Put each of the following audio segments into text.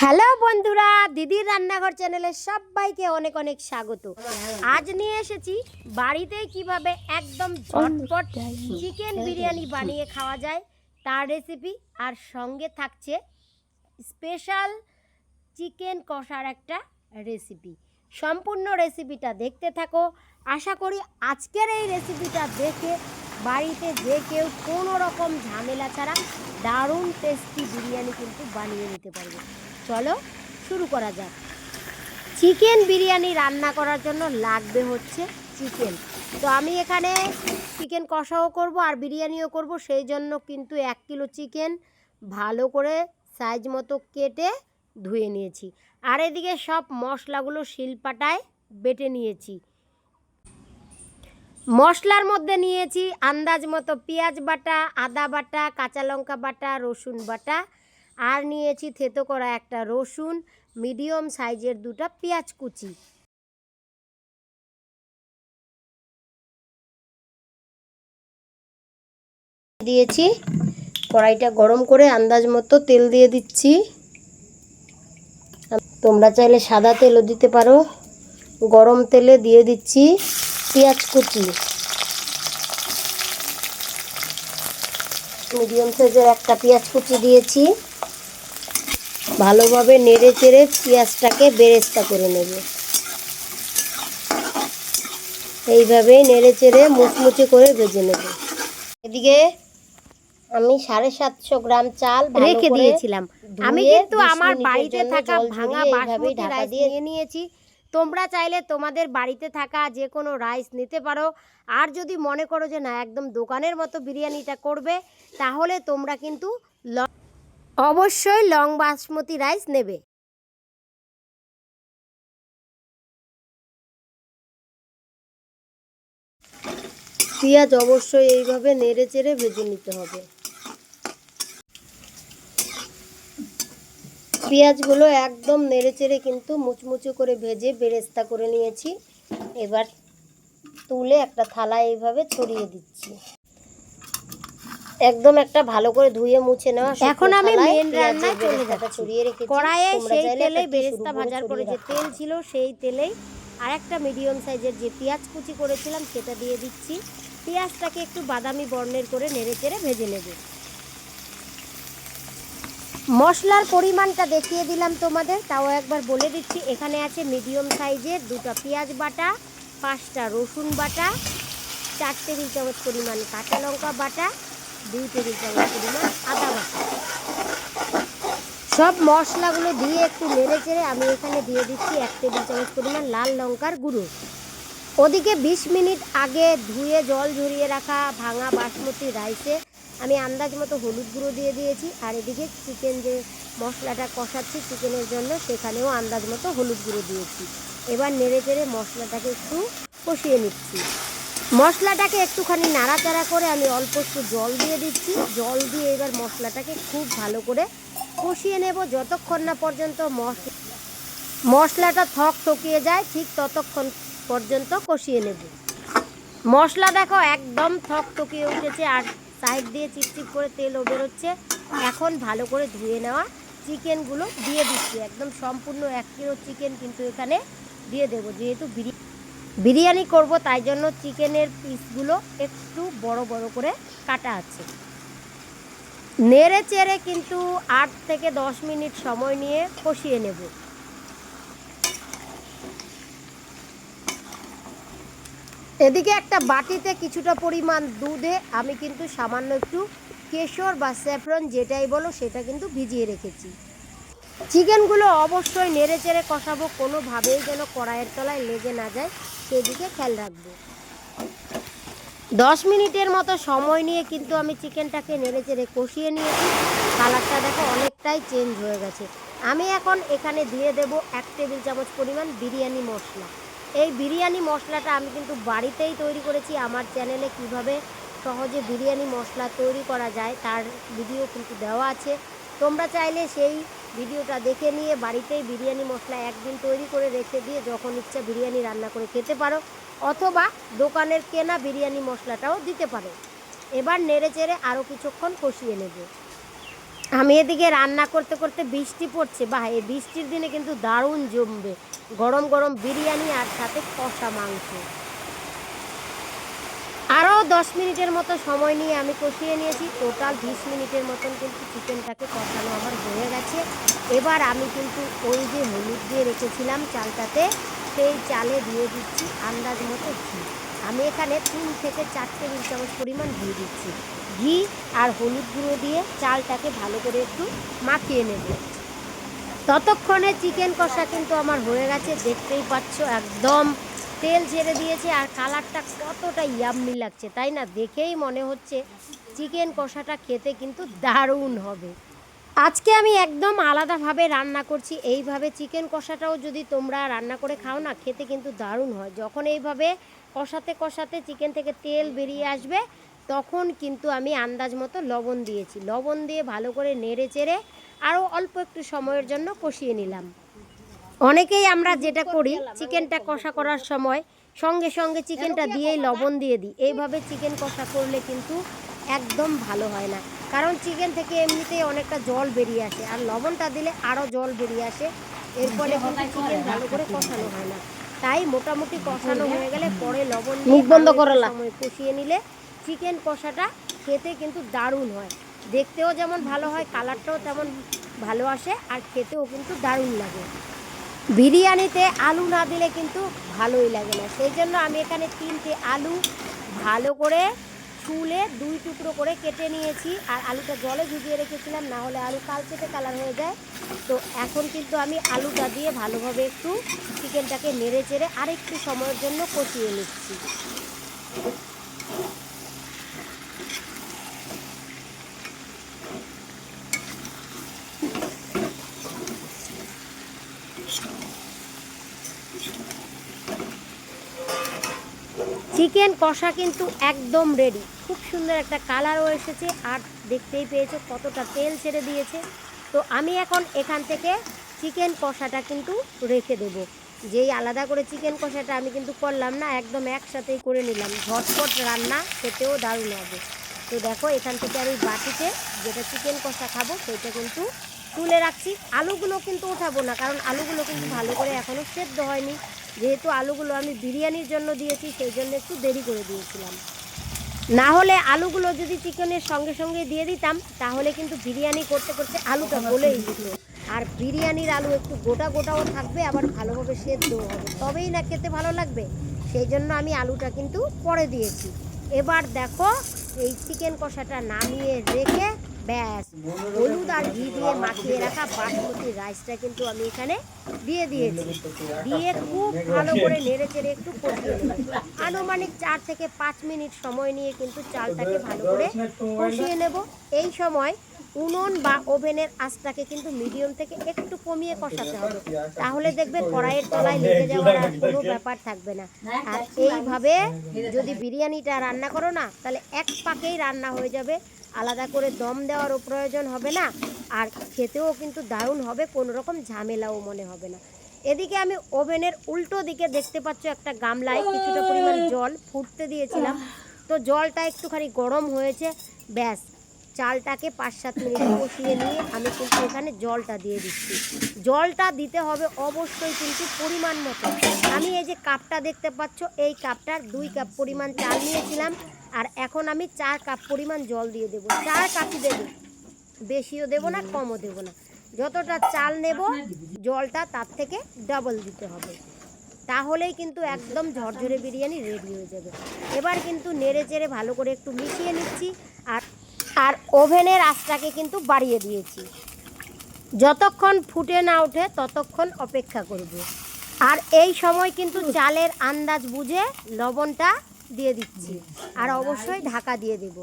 Hello বন্ধুরা দিদির রান্নাঘর চ্যানেলে সবাইকে অনেক অনেক স্বাগত। আজ নিয়ে এসেছি বাড়িতেই কীভাবে একদম ঝটপট চিকেন বিরিয়ানি বানিয়ে খাওয়া যায়, তার রেসিপি আর সঙ্গে থাকছে স্পেশাল চিকেন কষার একটা রেসিপি সম্পূর্ণ রেসিপিটা দেখতে থাকো। আশা করি আজকের এই রেসিপিটা দেখে বাড়িতে যে কেউ কোনো রকম ঝামেলা ছাড়া দারুণ টেস্টি বিরিয়ানি কিন্তু বানিয়ে নিতে পারবে। চলো শুরু করা যাক। চিকেন বিরিয়ানি রান্না করার জন্য লাগবে হচ্ছে চিকেন। তো আমি এখানে চিকেন কষাও করব আর বিরিয়ানিও করব, সেই জন্য কিন্তু এক কিলো চিকেন ভালো করে সাইজ মতো কেটে ধুয়ে নিয়েছি। আর এদিকে সব মশলাগুলো শিলপাটায় বেটে নিয়েছি। মশলার মধ্যে নিয়েছি আন্দাজ মতো পেঁয়াজ বাটা, আদা বাটা, কাঁচা লঙ্কা বাটা, রসুন বাটা আর নিয়েছি থেতো করা একটা রসুন, মিডিয়াম সাইজের দুটো পেঁয়াজ কুচি। দিয়েছি, কড়াইটা গরম করে আন্দাজ মতো তেল দিয়ে দিচ্ছি। তোমরা চাইলে সাদা তেলও দিতে পারো। গরম তেলে দিয়ে দিচ্ছি পেঁয়াজ কুচি। মিডিয়াম সাইজের একটা পেঁয়াজ কুচি দিয়েছি। ভালোভাবে নেড়ে চেড়ে পেঁয়াজটাকে বেরেস্তা করে নেব। এইভাবেই নেড়ে চেড়ে মুচমুচে করে ভেজে নেব। এদিকে আমি সাড়ে সাতশো গ্রাম চাল রেখে দিয়েছিলাম। আমি কিন্তু আমার বাড়িতে থাকা ভাঙা বাসমতি রাইস নিয়ে নিয়েছি। তোমরা চাইলে তোমাদের বাড়িতে থাকা যে কোনো রাইস নিতে পারো। আর যদি মনে করো যে না একদম দোকানের মতো বিরিয়ানিটা করবে তাহলে তোমরা কিন্তু অবশ্যই লং বাসমতি রাইস নেবে। পেঁয়াজ অবশ্যই এইভাবে নেড়ে চেড়ে ভেজে নিতে হবে। পেঁয়াজগুলো একদম নেড়ে চেড়ে কিন্তু মুচমুচে করে ভেজে বেরেস্তা করে নিয়েছি। এবার তুলে একটা থালায় এইভাবে ছড়িয়ে দিচ্ছি। একদম একটা ভালো করে ধুয়ে মুছে নেওয়া এখন আমি মেন রান্নায় চলে যাচ্ছি। ছড়িয়ে রেখেছি। কড়াইয়ে সেই তেলে বেরেস্তা ভাজার পরে যে তেল ছিল সেই তেলেই আর একটা মিডিয়াম সাইজের যে পেঁয়াজ কুচি করেছিলাম সেটা দিয়ে দিচ্ছি। পেঁয়াজটাকে একটু বাদামি বর্ণের করে নেড়ে চেড়ে ভেজে নেবে। মশলার পরিমাণটা দেখিয়ে দিলাম তোমাদের তাও একবার বলে দিচ্ছি। এখানে আছে মিডিয়াম সাইজের দুটো পেঁয়াজ বাটা পাঁচটা রসুন বাটা চার টেবিল চামচ পরিমাণ কাঁচা লঙ্কা বাটা দুই টেবিল চামচ পরিমাণ আদা বাটা। সব মশলাগুলো দিয়ে একটু নেড়ে চেড়ে আমি এখানে দিয়ে দিচ্ছি এক টেবিল চামচ পরিমাণ লাল লঙ্কার গুঁড়ো। ওদিকে বিশ মিনিট আগে ধুয়ে জল ঝরিয়ে রাখা ভাঙা বাসমতি রাইসে আমি আন্দাজ মতো হলুদ গুঁড়ো দিয়ে দিয়েছি, আর এদিকে চিকেন যে মশলাটা কষাচ্ছি চিকেনের জন্য সেখানেও আন্দাজ মতো হলুদ গুঁড়ো দিয়েছি। এবার নেড়ে চেড়ে মশলাটাকে একটু কষিয়ে নিচ্ছি। মশলাটাকে একটুখানি নাড়াচাড়া করে আমি অল্প একটু জল দিয়ে দিচ্ছি। জল দিয়ে এবার মশলাটাকে খুব ভালো করে কষিয়ে নেব। যতক্ষণ না পর্যন্ত মশলা মশলাটা থক থকিয়ে যায়, ঠিক ততক্ষণ পর্যন্ত কষিয়ে নেব। মশলা দেখো একদম থক থকিয়ে উঠেছে, আর সাইড দিয়ে চিপচিপ করে তেলও বেরোচ্ছে। এখন ভালো করে ধুয়ে নেওয়া চিকেনগুলো দিয়ে দিচ্ছি। একদম সম্পূর্ণ এক কিলো চিকেন কিন্তু এখানে দিয়ে দেবো। যেহেতু বিরি বিরিয়ানি করব, তাই জন্য চিকেনের পিসগুলো একটু বড় বড় করে কাটা আছে। নেড়ে চেড়ে কিন্তু আট থেকে দশ মিনিট সময় নিয়ে কষিয়ে নেব। এদিকে একটা বাটিতে কিছুটা পরিমাণ দুধে আমি কিন্তু সামান্য একটু কেশর বা স্যাফরন যেটাই বলো, সেটা কিন্তু ভিজিয়ে রেখেছি। চিকেনগুলো অবশ্যই নেড়ে চেড়ে কষাবো, কোনোভাবেই যেন কড়াইয়ের তলায় লেগে না যায়, সেদিকে খেয়াল রাখব। দশ মিনিটের মতো সময় নিয়ে কিন্তু আমি চিকেনটাকে নেড়ে চেড়ে কষিয়ে নিয়েছি। কালারটা দেখো অনেকটাই চেঞ্জ হয়ে গেছে। আমি এখন এখানে দিয়ে দেব এক টেবিল চামচ পরিমাণ বিরিয়ানি মশলা। এই বিরিয়ানি মশলাটা আমি কিন্তু বাড়িতেই তৈরি করেছি। আমার চ্যানেলে কীভাবে সহজে বিরিয়ানি মশলা তৈরি করা যায়, তার ভিডিও কিন্তু দেওয়া আছে। তোমরা চাইলে সেই ভিডিওটা দেখে নিয়ে বাড়িতেই বিরিয়ানি মশলা একদিন তৈরি করে রেখে দিয়ে যখন ইচ্ছা বিরিয়ানি রান্না করে খেতে পারো, অথবা দোকানের কেনা বিরিয়ানি মশলাটাও দিতে পারো। এবার নেড়ে চেড়ে আরও কিছুক্ষণ কষিয়ে নেব। আমি এদিকে রান্না করতে করতে বৃষ্টি পড়ছে। বাহ, এই বৃষ্টির দিনে কিন্তু দারুণ জমবে। গরম গরম বিরিয়ানি আর সাথে কষা মাংস। আরও দশ মিনিটের মতো সময় নিয়ে আমি কষিয়ে নিয়েছি। টোটাল বিশ মিনিটের মতন কিন্তু চিকেনটাকে কষানো আমার হয়ে গেছে। এবার আমি কিন্তু ওই যে হলুদ দিয়ে রেখেছিলাম চালটাতে, সেই চালে দিয়ে দিচ্ছি আন্দাজ মতো ঘি। আমি এখানে তিন থেকে চার টেবিল চামচ পরিমাণ ঘি দিচ্ছি। ঘি আর হলুদ গুঁড়ো দিয়ে চালটাকে ভালো করে একটু মাখিয়ে নেব। ততক্ষণে চিকেন কষা কিন্তু আমার হয়ে গেছে, দেখতেই পাচ্ছ একদম তেল ছেড়ে দিয়েছে আর কালারটা কতটা ইয়াম্মি লাগছে, তাই না? দেখেই মনে হচ্ছে চিকেন কষাটা খেতে কিন্তু দারুণ হবে। আজকে আমি একদম আলাদাভাবে রান্না করছি, এইভাবে চিকেন কষাটাও যদি তোমরা রান্না করে খাও না, খেতে কিন্তু দারুণ হয়। যখন এইভাবে কষাতে কষাতে চিকেন থেকে তেল বেরিয়ে আসবে, তখন কিন্তু আমি আন্দাজ মতো লবণ দিয়েছি। লবণ দিয়ে ভালো করে নেড়ে চেড়ে আরও অল্প একটু সময়ের জন্য কষিয়ে নিলাম। অনেকেই আমরা যেটা করি চিকেনটা কষা করার সময় সঙ্গে সঙ্গে চিকেনটা দিয়েই লবণ দিয়ে দিই। এইভাবে চিকেন কষা করলে কিন্তু একদম ভালো হয় না। কারণ চিকেন থেকে এমনিতেই অনেকটা জল বেরিয়ে আসে আর লবণটা দিলে আরও জল বেরিয়ে আসে। এর ফলে কিন্তু চিকেন ভালো করে কষানো হয় না। তাই মোটামুটি কষানো হয়ে গেলে পরে লবণ মুখ বন্ধ করালা। সময় কষিয়ে নিলে চিকেন কষাটা খেতে কিন্তু দারুণ হয়। দেখতেও যেমন ভালো হয় কালারটাও তেমন ভালো আসে আর খেতেও কিন্তু দারুণ লাগে। বিরিয়ানিতে আলু না দিলে কিন্তু ভালোই লাগে না। সেই জন্য আমি এখানে তিনটে আলু ভালো করে চুলে দুই টুকরো করে কেটে নিয়েছি আর আলুটা জলে ভিজিয়ে রেখেছিলাম, না হলে আলু কালচেটে কালার হয়ে যায়। তো এখন কিন্তু আমি আলুটা দিয়ে ভালোভাবে একটু চিকেনটাকে নেড়ে চেড়ে আরেকটু সময়ের জন্য কষিয়ে নিচ্ছি। চিকেন কষা কিন্তু একদম রেডি খুব সুন্দর একটা কালারও এসেছে, আর দেখতেই পেয়েছ কতটা তেল ছেড়ে দিয়েছে। তো আমি এখন এখান থেকে চিকেন কষাটা কিন্তু রেখে দেব। যেই আলাদা করে চিকেন কষাটা আমি কিন্তু করলাম না, একদম একসাথেই করে নিলাম। ঝটপট রান্না খেতেও দারুণ হবে তো দেখো এখান থেকে আমি বাটিতে যেটা চিকেন কষা খাব, সেটা কিন্তু তুলে রাখছি। আলুগুলো কিন্তু ওঠাবো না, কারণ আলুগুলো কিন্তু ভালো করে এখনও সেদ্ধ হয়নি। যেহেতু আলুগুলো আমি বিরিয়ানির জন্য দিয়েছি, সেই জন্য একটু দেরি করে দিয়েছিলাম। না হলে আলুগুলো যদি চিকেনের সঙ্গে সঙ্গে দিয়ে দিতাম, তাহলে কিন্তু বিরিয়ানি করতে করতে আলুটা গলেই যেত। আর বিরিয়ানির আলু একটু গোটা গোটাও থাকবে, আবার ভালোভাবে সেদ্ধও হবে। তবেই না খেতে ভালো লাগবে। সেই জন্য আমি আলুটা কিন্তু পরে দিয়েছি। এবার দেখো, এই চিকেন কষাটা নামিয়ে রেখে ব্যাস, হলুদ আর ঘি দিয়ে মাখিয়ে রাখা বাসমতি রাইসটা কিন্তু আমি এখানে দিয়ে দিয়েছি। দিয়ে খুব ভালো করে নেড়ে চেড়ে একটু কষিয়ে আনুমানিক চার থেকে পাঁচ মিনিট সময় নিয়ে কিন্তু চালটাকে ভালো করে কষিয়ে নেব। এই সময় উনুন বা ওভেনের আঁচটাকে কিন্তু মিডিয়াম থেকে একটু কমিয়ে কষাতে হবে। তাহলে দেখবে কড়াইয়ের তলায় লেগে যাওয়ার আর কোনো ব্যাপার থাকবে না। আর এইভাবে যদি বিরিয়ানিটা রান্না করো না, তাহলে এক পাকেই রান্না হয়ে যাবে। আলাদা করে দম দেওয়ারও প্রয়োজন হবে না, আর খেতেও কিন্তু দারুণ হবে, কোনো রকম ঝামেলাও মনে হবে না। এদিকে আমি ওভেনের উল্টো দিকে দেখতে পাচ্ছ একটা গামলায় কিছুটা পরিমাণ জল ফুটতে দিয়েছিলাম। তো জলটা একটুখানি গরম হয়েছে, ব্যাস। চালটাকে পাঁচ সাত মিনিট কষিয়ে নিয়ে আমি কিন্তু এখানে জলটা দিয়ে দিচ্ছি। জলটা দিতে হবে অবশ্যই কিন্তু পরিমাণ মতো। আমি এই যে কাপটা দেখতে পাচ্ছ, এই কাপটার দুই কাপ পরিমাণ চাল নিয়েছিলাম আর এখন আমি চার কাপ পরিমাণ জল দিয়ে দেবো। চার কাপই দেবো। বেশিও দেবো না, কমও দেবো না। যতটা চাল নেব, জলটা তার থেকে ডাবল দিতে হবে। তাহলেই কিন্তু একদম ঝরঝরে বিরিয়ানি রেডি হয়ে যাবে। এবার কিন্তু নেড়ে চেড়ে ভালো করে একটু মিশিয়ে নিচ্ছি আর আর ওভেনের আঁচটাকে কিন্তু বাড়িয়ে দিয়েছি। যতক্ষণ ফুটে না ওঠে, ততক্ষণ অপেক্ষা করব। আর এই সময় কিন্তু চালের আন্দাজ বুঝে লবণটা দিয়ে দিচ্ছি। আর অবশ্যই ঢাকা দিয়ে দেব।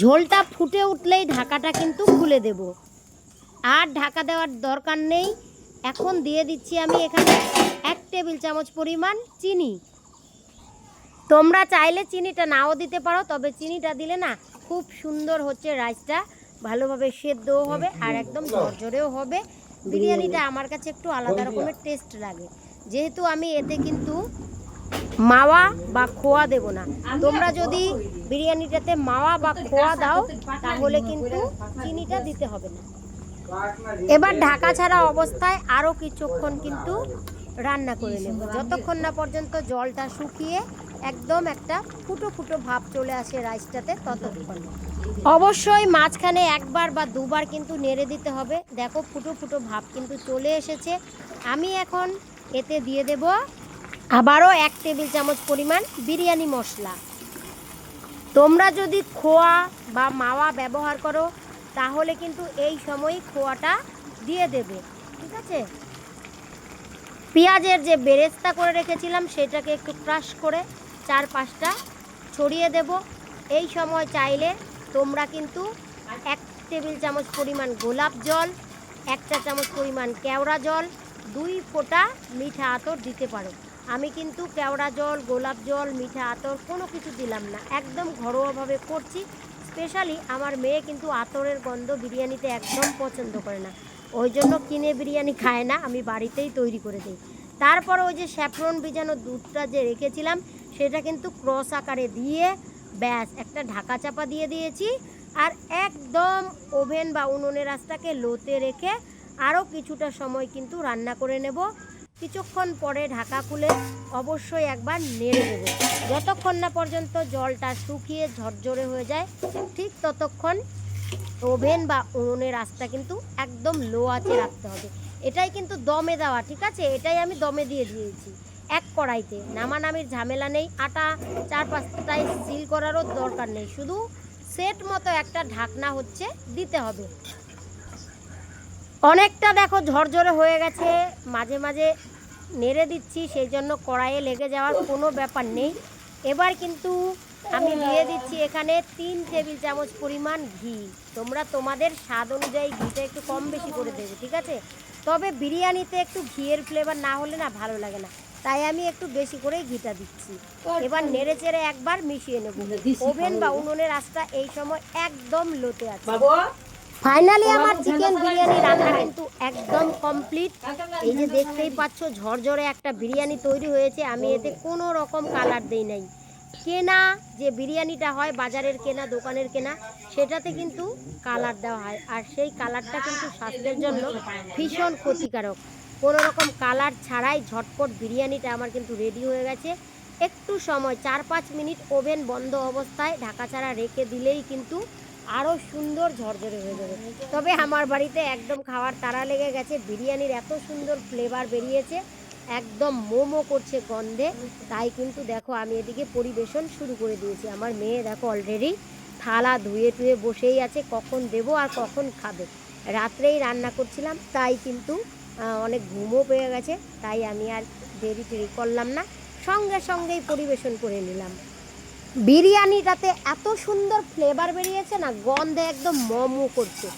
ঝোলটা ফুটে উঠলেই ঢাকাটা কিন্তু খুলে দেব। আর ঢাকা দেওয়ার দরকার নেই। এখন দিয়ে দিচ্ছি আমি এখানে এক টেবিল চামচ পরিমাণ চিনি। তোমরা চাইলে চিনিটা নাও দিতে পারো তবে চিনিটা দিলে না খুব সুন্দর হচ্ছে রাইসটা। ভালোভাবে সেদ্ধও হবে আর একদম ঝরঝরেও হবে। বিরিয়ানিটা আমার কাছে একটু আলাদা রকমের টেস্ট লাগে। যেহেতু আমি এতে কিন্তু মাওয়া বা খোয়া দেব না। তোমরা যদি বিরিয়ানিটাতে মাওয়া বা খোয়া দাও তাহলে কিন্তু চিনিটা দিতে হবে না। এবার ঢাকা ছাড়া অবস্থায় আরও কিছুক্ষণ কিন্তু রান্না করে নেব। যতক্ষণ না পর্যন্ত জলটা শুকিয়ে একদম একটা ফুটো ফুটো ভাব চলে আসে রাইসটাতে ততক্ষণ। অবশ্যই মাঝখানে একবার বা দুবার কিন্তু নেড়ে দিতে হবে। দেখো ফুটো ফুটো ভাব কিন্তু চলে এসেছে। আমি এখন এতে দিয়ে দেব আবারও এক টেবিল চামচ পরিমাণ বিরিয়ানি মশলা। তোমরা যদি খোয়া বা মাওয়া ব্যবহার করো, তাহলে কিন্তু এই সময় খোয়াটা দিয়ে দেবে। ঠিক আছে? পেঁয়াজের যে বেরেস্তা করে রেখেছিলাম, সেটাকে একটু ক্রাশ করে চার পাঁচটা ছড়িয়ে দেব। এই সময় চাইলে তোমরা কিন্তু এক টেবিল চামচ পরিমাণ গোলাপ জল, এক চা চামচ পরিমাণ কেওড়া জল, দুই ফোঁটা মিঠা আতর দিতে পারো। আমি কিন্তু কেওড়া জল, গোলাপ জল, মিঠা আতর কোনো কিছু দিলাম না। একদম ঘরোয়াভাবে করছি। স্পেশালি আমার মেয়ে কিন্তু আতরের গন্ধ বিরিয়ানিতে একদম পছন্দ করে না। ওই জন্য কিনে বিরিয়ানি খায় না, আমি বাড়িতেই তৈরি করে দিই। তারপর ওই যে স্যাফরন ভিজানো দুধটা যে রেখেছিলাম সেটা কিন্তু ক্রস আকারে দিয়ে ব্যাস, একটা ঢাকা চাপা দিয়ে দিয়েছি। আর একদম ওভেন বা উনুনের আঁচটাকে লোতে রেখে আরও কিছুটা সময় কিন্তু রান্না করে নেব। কিছুক্ষণ পরে ঢাকা খুলে অবশ্যই একবার নেড়ে দেবো যতক্ষণ না পর্যন্ত জলটা শুকিয়ে ঝরঝরে হয়ে যায়, ঠিক ততক্ষণ ওভেন বা উনুনের আঁচটা কিন্তু একদম লো আঁচে রাখতে হবে। এটাই কিন্তু দমে দেওয়া, ঠিক আছে? এটাই আমি দমে দিয়ে দিয়েছি। এক কড়াইতে। নামানামির ঝামেলা নেই, আটা চার পাঁচটায় সিল করারও দরকার নেই। শুধু সেট মতো একটা ঢাকনা হচ্ছে, দিতে হবে। অনেকটা দেখো ঝরঝরে হয়ে গেছে, মাঝে মাঝে নেড়ে দিচ্ছি, সেই জন্য কড়াইয়ে লেগে যাওয়ার কোনো ব্যাপার নেই। এবার কিন্তু আমি দিয়ে দিচ্ছি এখানে তিন টেবিল চামচ পরিমাণ ঘি। তোমরা তোমাদের স্বাদ অনুযায়ী ঘিটা একটু কম বেশি করে দেবে, ঠিক আছে? তবে বিরিয়ানিতে একটু ঘিয়ের ফ্লেভার না হলে না ভালো লাগে না। তাই আমি একটু বেশি করেই ঘিটা দিচ্ছি। এবার নেড়ে চেড়ে একবার মিশিয়ে নেব। ওভেন বা উনুনের আঁচটা এই সময় একদম লোতে আছে। ফাইনালি আমার চিকেন বিরিয়ানি রান্না কিন্তু একদম কমপ্লিট। এই যে দেখতেই পাচ্ছ ঝরঝরে একটা বিরিয়ানি তৈরি হয়েছে। আমি এতে কোনো রকম কালার দেই নাই। কেনা যে বিরিয়ানিটা হয় বাজারের কেনা দোকানের কেনা সেটাতে কিন্তু কালার দেওয়া হয়। আর সেই কালারটা কিন্তু স্বাস্থ্যের জন্য ভীষণ ক্ষতিকারক। কোনো রকম কালার ছাড়াই ঝটপট বিরিয়ানিটা আমার কিন্তু রেডি হয়ে গেছে। একটু সময় চার পাঁচ মিনিট ওভেন বন্ধ অবস্থায় ঢাকা ছাড়া রেখে দিলেই কিন্তু আরও সুন্দর ঝরঝরে হয়ে যাবে। তবে আমার বাড়িতে একদম খাওয়ার তাড়া লেগে গেছে, বিরিয়ানির এত সুন্দর ফ্লেভার বেরিয়েছে, একদম মোমো করছে গন্ধে। তাই কিন্তু দেখো আমি এদিকে পরিবেশন শুরু করে দিয়েছি। আমার মেয়ে দেখো অলরেডি থালা ধুয়ে টুয়ে বসেই আছে, কখন দেবো আর কখন খাবে। রাত্রেই রান্না করছিলাম, তাই কিন্তু অনেক ঘুমও পেয়ে গেছে, তাই আমি আর দেরি টেরি করলাম না। সঙ্গে সঙ্গেই পরিবেশন করে নিলাম। বিরিয়ানিটাতে এত সুন্দর ফ্লেভার বেরিয়েছে না, গন্ধে একদম মমো করছে।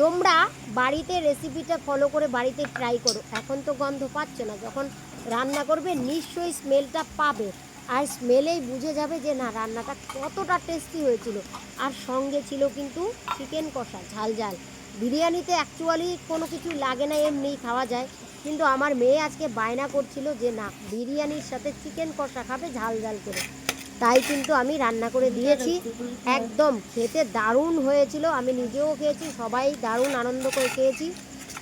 তোমরা বাড়িতে রেসিপিটা ফলো করে বাড়িতে ট্রাই করো, এখন তো গন্ধ পাচ্ছ না, যখন রান্না করবে নিশ্চয়ই স্মেলটা পাবে। আর স্মেলেই বুঝে যাবে যে না, রান্নাটা কতটা টেস্টি হয়েছিল। আর সঙ্গে ছিল কিন্তু চিকেন কষা ঝাল ঝাল বিরিয়ানিতে অ্যাকচুয়ালি কোনো কিছু লাগে না এমনিই খাওয়া যায়। কিন্তু আমার মেয়ে আজকে বায়না করছিল যে, না, বিরিয়ানির সাথে চিকেন কষা খাবে, ঝাল ঝাল করে। তাই কিন্তু আমি রান্না করে দিয়েছি। একদম খেতে দারুণ হয়েছিল। আমি নিজেও খেয়েছি, সবাই দারুণ আনন্দ করে খেয়েছি।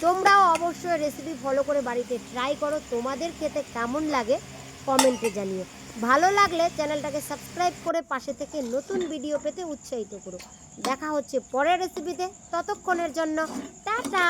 তোমরাও অবশ্যই রেসিপি ফলো করে বাড়িতে ট্রাই করো। তোমাদের খেতে কেমন লাগে? কমেন্টে জানিও। ভালো লাগলে চ্যানেলটাকে সাবস্ক্রাইব করে পাশে থেকে নতুন ভিডিও পেতে উৎসাহিত করো। দেখা হচ্ছে পরের রেসিপিতে ততক্ষণের জন্য টাটা!